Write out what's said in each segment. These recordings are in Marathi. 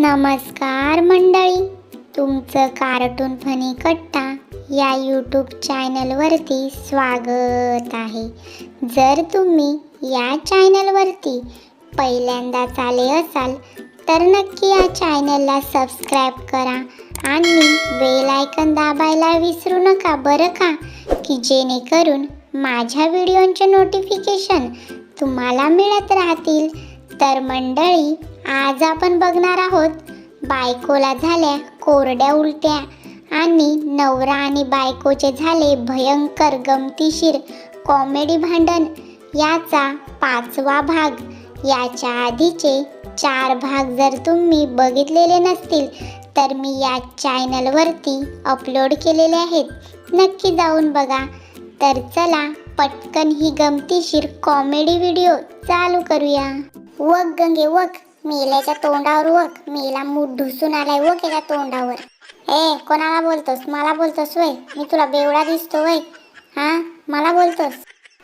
नमस्कार मंडळी तुमचं कार्टून फनी कट्टा या यूट्यूब चॅनलवरती स्वागत आहे. जर तुम्ही या चॅनलवरती पहिल्यांदाच आले असाल तर नक्की या चॅनलला सबस्क्राईब करा आणि बेल आयकन दाबायला विसरू नका बरं का? की जेणेकरून माझ्या व्हिडिओंचे नोटिफिकेशन तुम्हाला मिळत राहतील. तर मंडळी आज आपण बघणार आहोत बायकोला झाल्या कोरड्या उलट्या आणि नवरा आणि बायकोचे झाले भयंकर गमतीशीर कॉमेडी भांडण. याचा पाचवा भाग याच्या आधीचे चार भाग जर तुम्ही बघितलेले नसतील तर मी या चॅनलवरती अपलोड केलेले आहेत. नक्की जाऊन बघा. तर चला पटकन ही गमतीशीर कॉमेडी व्हिडिओ चालू करूया. वक गंगे वक मेल्याच्या तोंडावर वक मिला मूठ ढुसून आलाय वक एका तोंडावर. ए कोणाला बोलतोस? मला बोलतोस वय? मी तुला बेवडा दिसतो वय. हा? मला बोलतोस?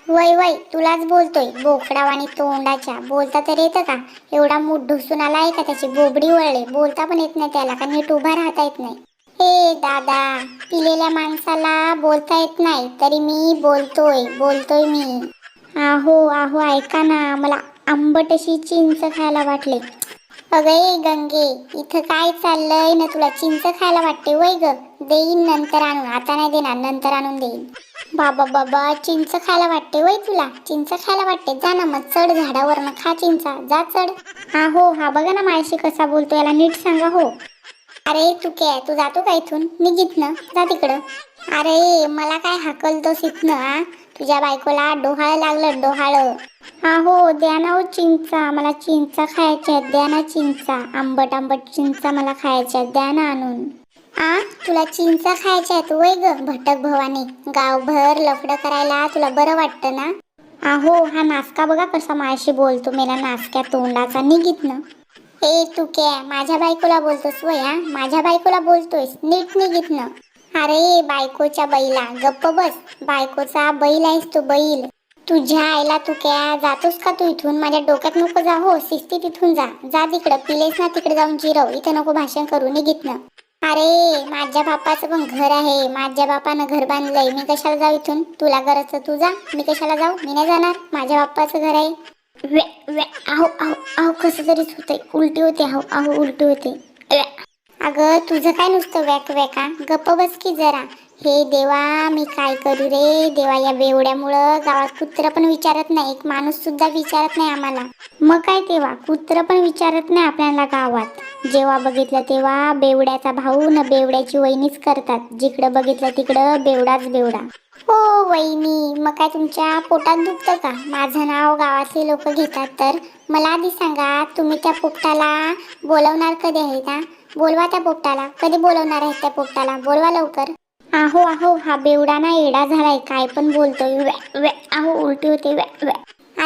वय वय तुलाच बोलतोय. बोकडाव आणि तोंडाच्या. बोलता तर येतं का? एवढा मूठ ढुसून आलाय का त्याची बोबडी वळले? बोलता पण येत नाही त्याला. का नीट उभा राहता येत नाही? हे दादा पिलेल्या माणसाला बोलता येत नाही. तरी मी बोलतोय. बोलतोय मी. आहो आहो ऐका ना. मला आंबट अशी चिंच खायला वाटले. अगं ए गंगे इथं काय चाललंय ना तुला चिंच खायला वाटते वय ग? देईन नंतर आणून. आता नाही देणार नंतर आणून देईन. बाबा बाबा चिंच खायला वाटते वय तुला? चिंच खायला वाटते? जा ना मग चढ झाडावर ना खा चिंचा. जा चढ. हा हो हा बघा ना माझ्याशी कसा बोलतो याला नीट सांगा हो. अरे तू काय तू जातो का इथून? निघित ना जा तिकडं. अरे मला काय हाकलतोस इथनं तुझ्या बायकोला डोहाळ लागलं डोहाळ. हा हो द्या ना हो चिंचा. मला चिंचा खायच्या आहेत. द्या ना चिंचा. आंबट आंबट चिंचा मला खायच्या आहेत. द्या ना आणून. आ तुला चिंचा खायच्या आहेत? वय ग भटक भवानी. गावभर लफडं करायला तुला बरं वाटतं ना? आहो हा नासका बघा कसा माझ्याशी बोलतो. मेला नासक्या तोंडाचा. निघित ना ए तू काय माझ्या बायकोला बोलतोस वया माझ्या बायकोला बोलतोयस नीट निघित अरे बायकोच्या बैला गप्प बस. बायकोचा बैल आहेस तू बैल. तुझ्या आईला तू क्या जातोस का तू इथून? माझ्या डोक्यात नको जा हो शिस्ती तिथून जा. जा तिकडं पिलेस ना तिकडे जाऊन जिरव. इथं नको भाषण करू निघित अरे माझ्या बापाचं पण घर आहे. माझ्या बापानं घर बांधलंय. मी कशाला जाऊ इथून? तुला गरज तर तू जा. मी कशाला जाऊ? मी नाही जाणार. माझ्या बाप्पाचं घर आहे. वे वे आहो आहो आहो कसं तरीच होतंय उलटी होते आहो आहो उलटी होते. व्या. अगं तुझं काय नुसतं वॅक वॅका गप्प बस की जरा. हे देवा मी काय करू रे? देवा या बेवड्यामुळं गावात कुत्र पण विचारत नाही. एक माणूस सुद्धा विचारत नाही आम्हाला. मग काय तेव्हा? कुत्र पण विचारत नाही आपल्याला गावात. जेव्हा बघितलं तेव्हा बेवड्याचा भाऊ न बेवड्याची वहिनीच करतात. जिकडं बघितलं तिकडं बेवडाच बेवडा. हो वहिनी मग काय तुमच्या पोटात दुखतं का? माझं नाव गावातले लोक घेतात तर. मला आधी सांगा तुम्ही त्या पोपटाला बोलवणार कधी आहे का? बोलवा त्या पोपटाला. कधी बोलवणार आहेत त्या पोपटाला? बोलवा लवकर. आहो आहो हा बेवडा ना एडा झालाय. काय पण बोलतोय. व्या व्या. आहो उलटी होते. व्या व्या.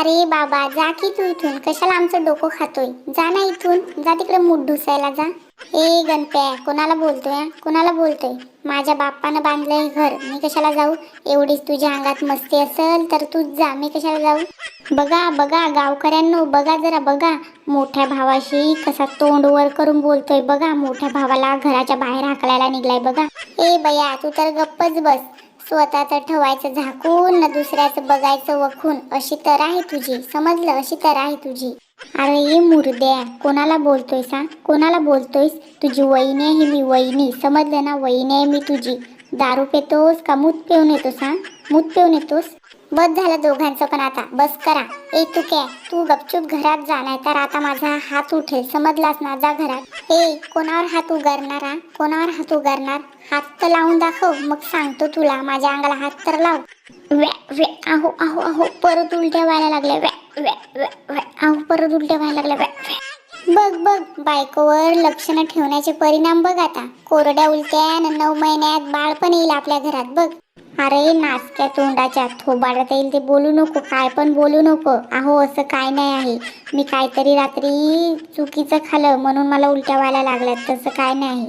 अरे बाबा जा की तू इथून. कशाला आमचं डोकं खातोय? जा ना इथून. जा तिकडे मूठ ढुसायला जा. ए गणप्या कोणाला बोलतोय? कोणाला बोलतोय? माझ्या बाप्पानं बांधलंय घर. मी कशाला जाऊ? एवढीच तुझ्या अंगात मस्ती असेल तर तूच जा. मी कशाला जाऊ? बघा बघा गावकऱ्यांनो बघा जरा बघा. मोठ्या भावाशी कसा तोंड वर करून बोलतोय. बघा मोठ्या भावाला घराच्या बाहेर हाकलायला निघलाय. बघा. ए बया तू तर गप्पच बस. स्वतःचं ठेवायचं झाकून न दुसऱ्याचं बघायचं वखून. अशी तर आहे तुझी. समजलं? अशी तर आहे तुझी. अरे ये मुर्द्या कोणाला बोलतोय सा कोणाला बोलतोयस? तुझी वहिनी आहे मी वहिनी. समजलं ना? वहिनी आहे मी तुझी. दारू पेतोस का? मूत पिऊन येतोस हा? मूत पिऊन येतोस? बस झालं दोघांचं पण आता. बस करा. ए तू काय? तू गपचूप घरात जा नाही तर आता माझा हात उठेल. समजलास ना जा घरात. ए कोणावर हात उगारणार कोणावर हात उगारणार? हात तर लावून दाखव. मग सांगतो तुला. माझ्या अंगाला हात तर लाव. व्या व्या. आहो आहो आहो. परत उलट्या व्हायला लागल्या. व्या व्या व्या व्या. आहो परत उलट्या व्हायला लागल्या. व्या व्या. बघ बघ. बायकोवर लक्षणं ठेवण्याचे परिणाम बघ आता. कोरड्या उलट्या नऊ महिन्यात बाळ पण येईल आपल्या घरात. बघ. अरे नाचक्या तोंडाच्या. थोबाडत येईल ते बोलू नको. काय पण बोलू नको. अहो असं काय नाही आहे. मी काहीतरी रात्री चुकीचं खालं म्हणून मला उलट्या व्हायला लागल्यात. तसं काय नाही.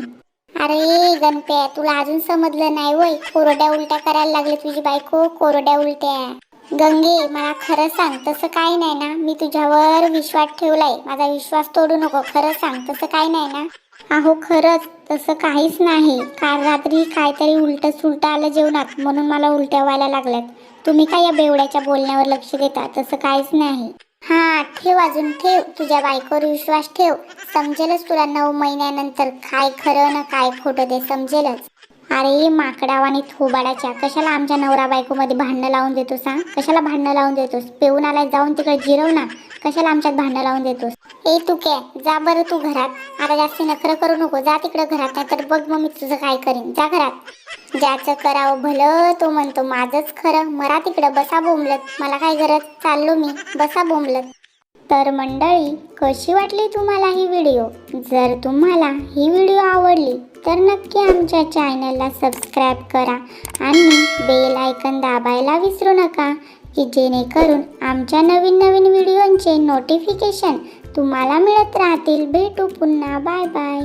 अरे गणप्या तुला अजून समजलं नाही वय. कोरड्या उलट्या करायला लागले तुझी बायको. कोरड्या उलट्या. गंगे मला खरं सांग तसं काय नाही ना? मी तुझ्यावर विश्वास ठेवलाय. माझा विश्वास तोडू नको. खरं सांग तसं काय नाही ना? अहो खरंच तसं काहीच नाही. काल रात्री काहीतरी उलटं सुलटं आलं जेवणात म्हणून मला उलट्या व्हायला लागल्यात. तुम्ही काय या बेवड्याच्या बोलण्यावर लक्ष देता? तसं काहीच नाही. हा ठेव अजून ठेव. तुझ्या बायकोवर विश्वास ठेव. समजेलच तुला नऊ महिन्यानंतर काय खरं ना काय खोटं ते समजेलच. अरे माकडावानी थोबाडाच्या कशाला आमच्या नवरा बायकोमध्ये भांडणं लावून देतोस हा? कशाला भांडणं लावून देतोस? पेऊन आलाय जाऊन तिकडे जिरव ना. कशाला आमच्यात भांडणं लावून देतोस? ए तू काय जा बरं तू घरात. आता जास्त नखरं करू नको. जा तिकडे घरात नाही तर बघ मग मी तुझं काय करीन. जा घरात. ज्याचं करावं भलं तो म्हणतो माझंच खरं. मरा तिकडं बसा बोंबलत. मला काय गरज? चाललो मी. बसा बोंबलत. तर मंडळी कशी वाटली तुम्हाला ही व्हिडिओ? जर तुम्हाला ही व्हिडिओ आवडली तर नक्की आमच्या चॅनलला सबस्क्राईब करा आणि बेल आयकन दाबायला विसरू नका की जेणेकरून आमच्या नवीन नवीन व्हिडिओंचे नोटिफिकेशन तुम्हाला मिळत राहतील. भेटू पुन्हा. Bye bye